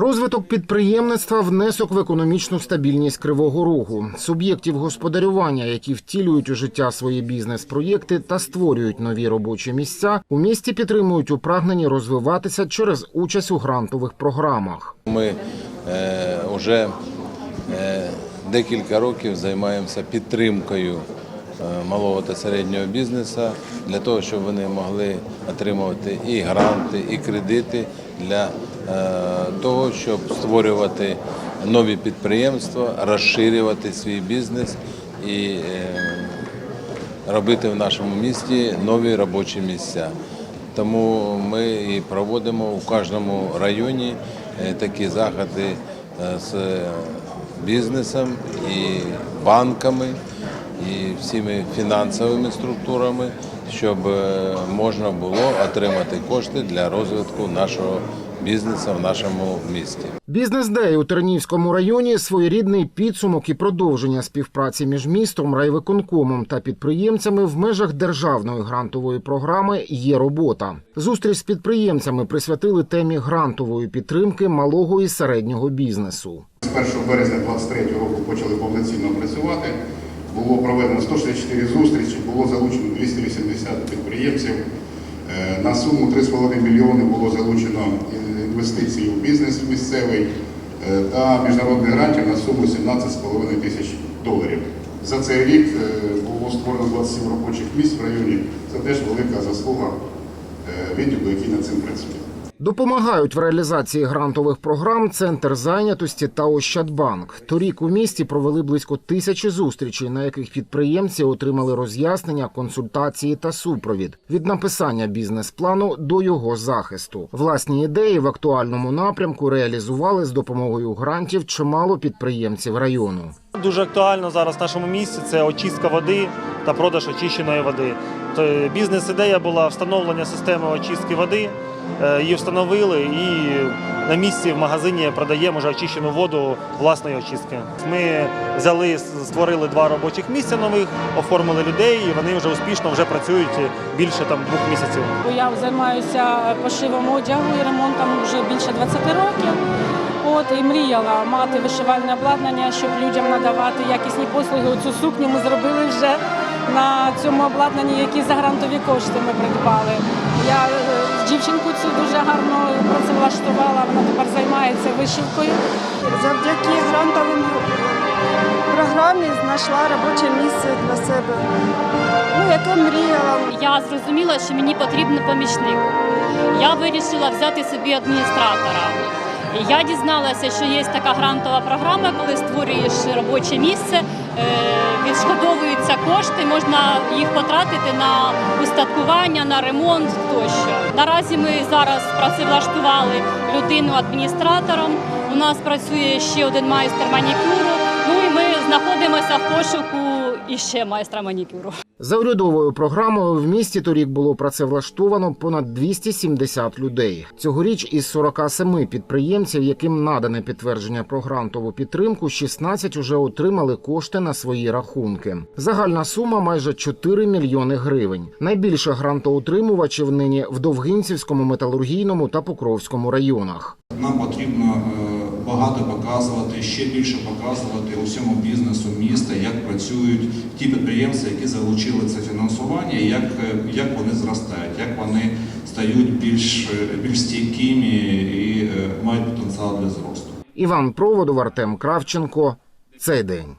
Розвиток підприємництва внесок в економічну стабільність Кривого Рогу, суб'єктів господарювання, які втілюють у життя свої бізнес-проєкти та створюють нові робочі місця, у місті підтримують у прагненні розвиватися через участь у грантових програмах. Ми е, вже е, декілька років займаємося підтримкою е, малого та середнього бізнесу для того, щоб вони могли отримувати і гранти, і кредити для того, щоб створювати нові підприємства, розширювати свій бізнес і е, робити в нашому місті нові робочі місця. Тому ми і проводимо у кожному районі е, такі заходи е, з бізнесом і банками, і всіми фінансовими структурами, щоб е, можна було отримати кошти для розвитку нашого бізнесу в нашому місті. Бізнес-дей у Тернівському районі своєрідний підсумок і продовження співпраці між містом, райвиконкомом та підприємцями в межах державної грантової програми є робота. Зустріч з підприємцями присвятили темі грантової підтримки малого і середнього бізнесу. З 1 березня 2023 року почали повноцінно працювати. Було проведено 164 зустрічі, було залучено 280 підприємців. Е, На суму 3,5 мільйони було залучено інвестицій у бізнес місцевий е, та міжнародних грантів на суму 17,5 тисяч доларів. За цей рік е, було створено 27 робочих місць в районі. Це теж велика заслуга е, відділу, який над цим працює. Допомагають в реалізації грантових програм Центр зайнятості та Ощадбанк. Торік у місті провели близько тисячі зустрічей, на яких підприємці отримали роз'яснення, консультації та супровід від написання бізнес-плану до його захисту. Власні ідеї в актуальному напрямку реалізували з допомогою грантів чимало підприємців району. Дуже актуально зараз в нашому місті це очистка води та продаж очищеної води. То Бізнес-ідея була встановлення системи очистки води. Е, Її встановили і на місці в магазині продаємо вже очищену воду власної очистки. Ми взяли, створили два робочих місця нових, оформили людей, і вони вже успішно вже працюють більше там двох місяців. Я займаюся пошивом одягу і ремонтом вже більше 20 років. От і мріяла мати вишивальне обладнання, щоб людям надавати якісні послуги. Оцю сукню ми зробили вже на цьому обладнанні, які за грантові кошти ми придбали. Я е, дівчинку цю дуже гарно працевлаштувала. Вона тепер займається вишивкою. Завдяки грантовим програмі знайшла робоче місце для себе, ну, яке мріяла. Я зрозуміла, що мені потрібен помічник. Я вирішила взяти собі адміністратора. Я дізналася, що є така грантова програма, коли створюєш робоче місце, е, відшкодовуються кошти, можна їх потратити на устаткування, на ремонт тощо. Наразі ми зараз працевлаштували людину адміністратором. У нас працює ще один майстер манікюру. Ну і ми знаходимося в пошуку іще майстра манікюру. За урядовою програмою в місті торік було працевлаштовано понад 270 людей. Цьогоріч із 47 підприємців, яким надане підтвердження про грантову підтримку, 16 уже отримали кошти на свої рахунки. Загальна сума майже 4 мільйони гривень. Найбільше грантоутримувачів нині в Довгинцівському, металургійному та Покровському районах. Нам потрібно е, багато показувати, ще більше показувати усьому бізнесу міста, як працюють ті підприємці, які залучили це фінансування, як, е, як вони зростають, як вони стають більш, е, більш стійкими і е, мають потенціал для зросту. Іван Проводов, Артем Кравченко. Цей день.